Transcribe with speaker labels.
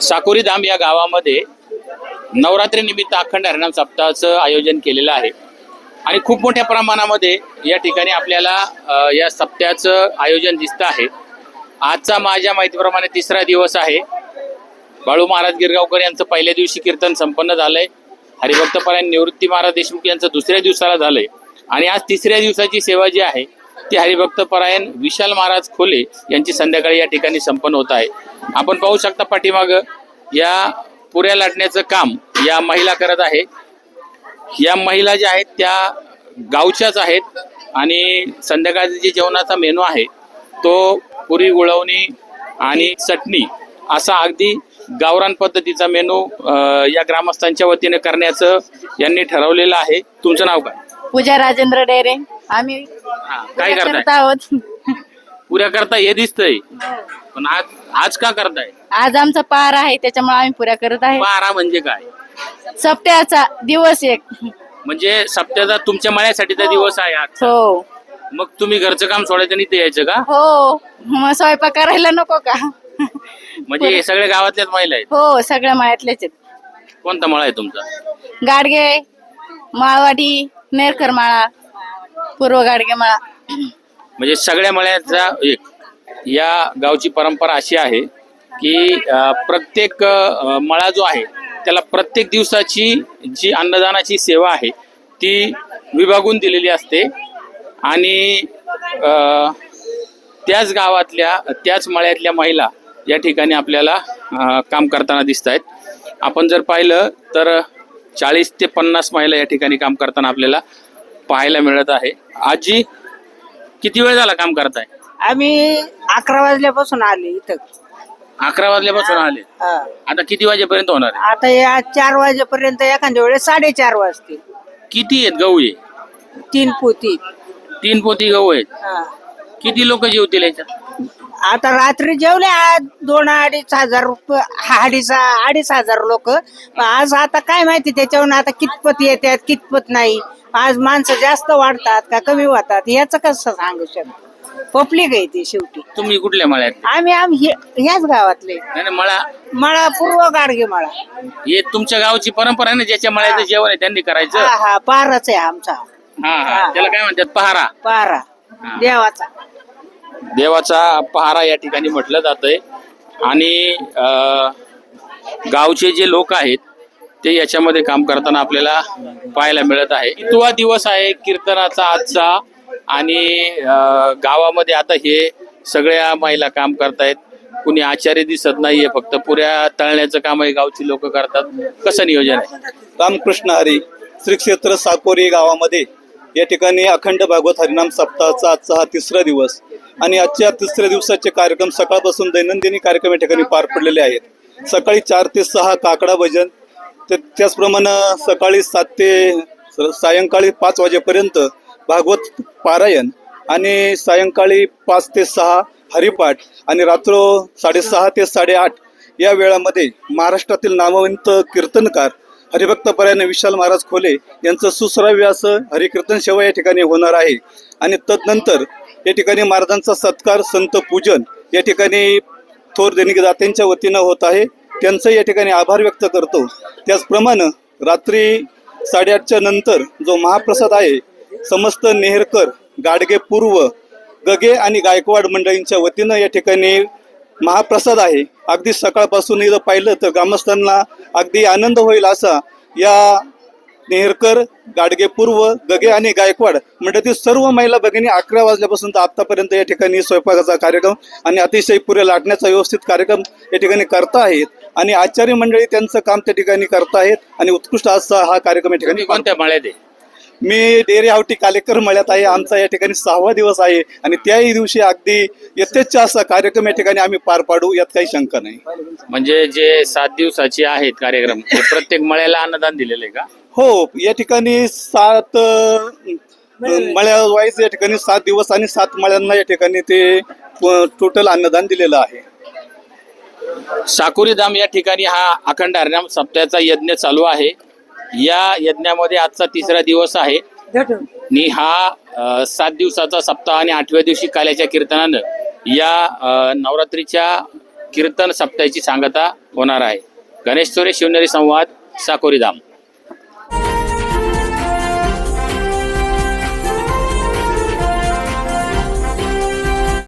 Speaker 1: साकोरी धाम या गावामध्ये नवरात्री निमित्त अखंड हरिणाम सप्ताहाचं आयोजन केलेलं आहे. आणि खूप मोठ्या प्रमाणामध्ये या ठिकाणी आपल्याला या सप्त्याचं आयोजन दिसतं आहे. आजचा माझ्या माहितीप्रमाणे तिसरा दिवस आहे. बाळू महाराज गिरगावकर यांचं पहिल्या दिवशी कीर्तन संपन्न झालंय. हरिभक्तपरायण निवृत्ती महाराज देशमुख यांचं दुसऱ्या दिवसाला झालंय. आणि आज तिसऱ्या दिवसाची सेवा जी आहे ती हरिभक्तपरायण विशाल महाराज खोले यांची संध्याकाळी या ठिकाणी संपन्न होत आहे. आपण पाहू शकता पाठीमाग या पुऱ्या लाटण्याचं काम या महिला करत आहे. या महिला ज्या आहेत त्या गावच्याच आहेत आणि संध्याकाळचा जे जेवणाचा मेनू आहे तो पुरी गुळवणी आणि चटणी असा अगदी गावरान पद्धतीचा मेनू अं, या ग्रामस्थांच्या वतीने करण्याचं यांनी ठरवलेलं आहे. तुमचं नाव काय?
Speaker 2: पूजा राजेंद्र डेरे. आम्ही
Speaker 1: हा, काय
Speaker 2: करत
Speaker 1: करताय?
Speaker 2: आहोत.
Speaker 1: पुऱ्या करता हे दिसतंय. पण आज आज का करताय?
Speaker 2: आज आमचा पार आहे त्याच्यामुळे आम्ही पुऱ्या करत आहे.
Speaker 1: बारा म्हणजे काय?
Speaker 2: सप्त्याचा दिवस एक.
Speaker 1: म्हणजे सप्त्याचा तुमच्या मळ्यासाठीचा दिवस आहे आज.
Speaker 2: हो.
Speaker 1: मग तुम्ही घरचं काम सोडायचं आणि ते यायचं का?
Speaker 2: हो. मग स्वयंपाक करायला नको का?
Speaker 1: म्हणजे हे सगळे गावातल्याच महिला आहेत.
Speaker 2: हो सगळ्या मायातलेच आहेत.
Speaker 1: कोणता मळा आहे तुमचा?
Speaker 2: गाडगे माळवाडी मेरकर माळा पूर्व गाडगे माळा.
Speaker 1: म्हणजे सगळ्या मळ्याचा एक या गावची परंपरा अशी आहे की प्रत्येक मळा जो आहे त्याला प्रत्येक दिवसाची जी अन्नदानाची सेवा आहे ती विभागून दिलेली असते. आणि त्याच गावातल्या त्याच मळ्यातल्या महिला या ठिकाणी आपल्याला काम करताना दिसत आहेत आपण जर पाहिलं तर चाळीस ते पन्नास महिला या ठिकाणी काम करताना आपल्याला पाहायला मिळत आहे. आजी किती वेळ झाला काम करताय?
Speaker 3: आम्ही अकरा वाजल्यापासून आले इथं.
Speaker 1: अकरा वाजल्यापासून आले.
Speaker 3: हा.
Speaker 1: आता किती वाजेपर्यंत होणार आहे?
Speaker 3: आता या चार वाजेपर्यंत एखाद्या वेळेस साडेचार वाजतील
Speaker 1: किती आहेत गहू
Speaker 3: तीन पोती.
Speaker 1: तीन पोती गहू आहेत.
Speaker 3: हा.
Speaker 1: किती लोक जेवतील याच्यात?
Speaker 3: आता रात्री जेवले आज दोन अडीच हजार रुपये अडीच अडीच हजार लोक. आज आता काय माहिती त्याच्यावरून आता कितपत येतात कितपत नाही. आज माणसं जास्त वाढतात का कमी होतात याचं कसं सांगू शकतो? पब्लिक आहे ती शेवटी.
Speaker 1: तुम्ही कुठल्या मळ्यात?
Speaker 3: आम्ही आम्ही हे- ह्याच गावातले.
Speaker 1: नाही नाही, मळा.
Speaker 3: मळा पूर्व गाडगे मळा.
Speaker 1: हे तुमच्या गावची परंपरा आहे ना ज्याच्या मळ्याचं जेवण आहे त्यांनी करायचं?
Speaker 3: हा हा पारच आहे आमचा.
Speaker 1: हा हा. त्याला काय म्हणतात? पहारा.
Speaker 3: पारा
Speaker 1: हा.
Speaker 3: देवाचा.
Speaker 1: देवाचा पहारा या ठिकाणी म्हटलं जातंय. आणि गावचे जे लोक आहेत ते याच्यामध्ये काम करताना आपल्याला पाहायला मिळत आहे. कितवा दिवस आहे कीर्तनाचा आजचा आणि गावामध्ये आता हे सगळ्या महिला काम करतायत. कुणी आचार्य दिसत नाहीये फक्त पुऱ्या तळण्याचं काम आहे गावची लोक करतात. कसं नियोजन आहे?
Speaker 4: रामकृष्ण हरी श्री क्षेत्र साकोरी गावामध्ये या ठिकाणी अखंड भागवत हरिनाम सप्ताहाचा आजचा हा तिसरा दिवस आणि आजच्या तिसऱ्या दिवसाचे कार्यक्रम सकाळपासून दैनंदिनी कार्यक्रम या ठिकाणी पार पडलेले आहेत. सकाळी चार ते सहा काकडा भजन तर त्याचप्रमाणे सकाळी सात ते स- सायंकाळी पाच वाजेपर्यंत भागवत पारायण आणि सायंकाळी पाच ते सहा हरिपाठ आणि रात्र साडेसहा ते साडेआठ या वेळामध्ये महाराष्ट्रातील नामवंत कीर्तनकार हरिभक्तपरायण विशाल महाराज खोले यांचं सुश्राव्य असं हरिकीर्तन सेवा या ठिकाणी होणार आहे. आणि तदनंतर या ठिकाणी महाराजांचा सत्कार संत पूजन या ठिकाणी थोर देणगी दात्यांच्या वतीनं होत आहे. त्यांचं या ठिकाणी आभार व्यक्त करतो. त्याचप्रमाणे रात्री साडेआठच्या नंतर जो महाप्रसाद आहे समस्त नेहरकर गाडगे पूर्व गगे आणि गायकवाड मंडळींच्या वतीनं या ठिकाणी महाप्रसाद आहे. अगदी सकाळपासून इथं पाहिलं तर ग्रामस्थांना अगदी आनंद होईल असा या नेहरकर गाडगे पूर्व गगे आणि गायकवाड मंडळातील सर्व महिला भगिनी अकरा वाजल्यापासून तर आतापर्यंत या ठिकाणी स्वयंपाकाचा कार्यक्रम आणि अतिशय पुरे लाटण्याचा व्यवस्थित कार्यक्रम या ठिकाणी करता आहेत. आणि आचार्य मंडळी त्यांचं काम त्या ठिकाणी करतायत आणि उत्कृष्ट असा हा कार्यक्रम या ठिकाणी
Speaker 1: कोणत्या मळ्यात आहे?
Speaker 4: मी डेरे हावटी कालेकर मळ्यात आहे. आमचा या ठिकाणी सहावा दिवस आहे आणि त्याही दिवशी अगदी यथेच्छ असा कार्यक्रम या ठिकाणी आम्ही पार पाडू यात काही शंका नाही.
Speaker 1: म्हणजे जे सात दिवसाचे आहेत कार्यक्रम ते प्रत्येक मळ्याला अन्नदान दिलेलं आहे का?
Speaker 4: हो या ठिकाणी सात मळ्या वाईज या ठिकाणी सात दिवस आणि सात मळ्यांना या ठिकाणी ते टोटल अन्नदान दिलेलं आहे.
Speaker 1: साकुरी धाम या ठिकाणी हा अखंड हरिनाम सप्त्याचा यज्ञ चालू आहे. या यज्ञामध्ये आजचा तिसरा दिवस आहे. आणि हा सात दिवसाचा सप्ताह आणि आठव्या दिवशी काल्याच्या कीर्तनानं या नवरात्रीच्या कीर्तन सप्ताहाची सांगता होणार आहे. गणेश चोरे शिवनेरी संवाद साकोरी धाम